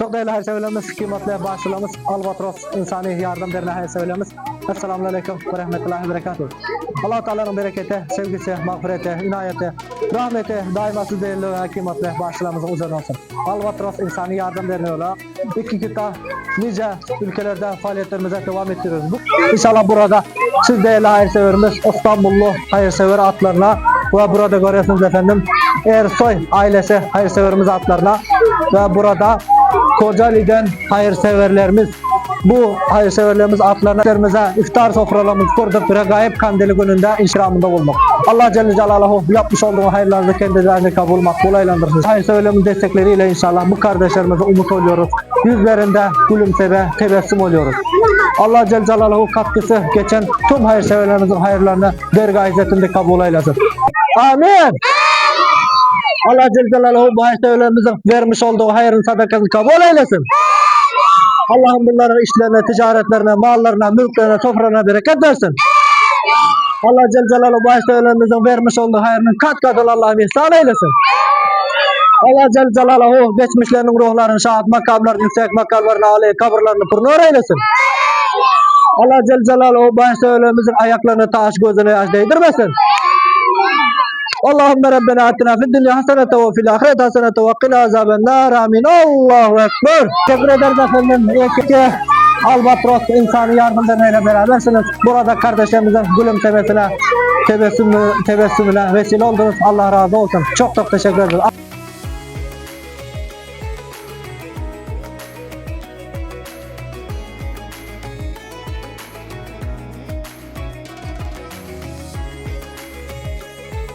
Çok değerli hayırseverlerimiz, kıymetli bağışçılarımız, Albatros İnsani Yardım Derneği hayırseverlerimiz. Esselamu Aleyküm ve Rahmetullahi ve Berekatuhu. allah Teala'nın bereketi, sevgisi, mağfireti, inayeti, rahmeti daima siz değerli ve kıymetli bağışçılarımızın üzerine olsun. Albatros İnsani Yardım Derneği olarak iki kıta nice ülkelerde faaliyetlerimize devam ettiriyoruz. Bu, inşallah burada siz değerli hayırseverimiz İstanbullu hayırsever atlarına ve burada görüyorsunuz efendim Ersoy ailesi hayırseverimiz atlarına ve burada Kocaeli'den hayırseverlerimiz bu hayırseverlerimiz atlarına iftar sofralarımızı kurduk ve gayb kandili gününde ikramında bulmak. Allah Celle Celaluhu yapmış olduğu hayırlarını kendilerine kabul makbul eylendirsin. Hayırseverlerimiz destekleriyle inşallah bu kardeşlerimize umut oluyoruz. Yüzlerinde gülümseme, tebessüm oluyoruz. Allah Celle Celaluhu katkısı geçen tüm hayırseverlerimizin hayırlarını dergah izzetinde kabul eylesin. Amin. Allah Celle bu vermiş olduğu hayırın sadakasını kabul eylesin. Allah'ım bunların işlerine, ticaretlerine, mallarına, mülklerine, sofralarına bereket versin. Allah Celle Celaluhu bu hayırseverlerimizin vermiş olduğu hayırın kat katını Allah'ım ihsan eylesin. Allah Celle Celaluhu geçmişlerinin ruhlarını, şahat makamlarını, yüksek makamlarını, âli kabirlerini pırnur eylesin. Allah Celle Celaluhu bu hayırseverlerimizin ayaklarını taş, gözüne yaş değdirmesin. Allahümme Rabbena atina fid dünya hasenete ve fil ahiret hasenete ve kıl azaben nar amin. Allahu Ekber. Teşekkür ederiz efendim. Yekeke Albatros İnsani Yardım Derneği'yle berabersiniz. Burada kardeşlerimizin gülümsemesine, tebessümüne vesile oldunuz. Allah razı olsun. Çok çok teşekkür ederiz.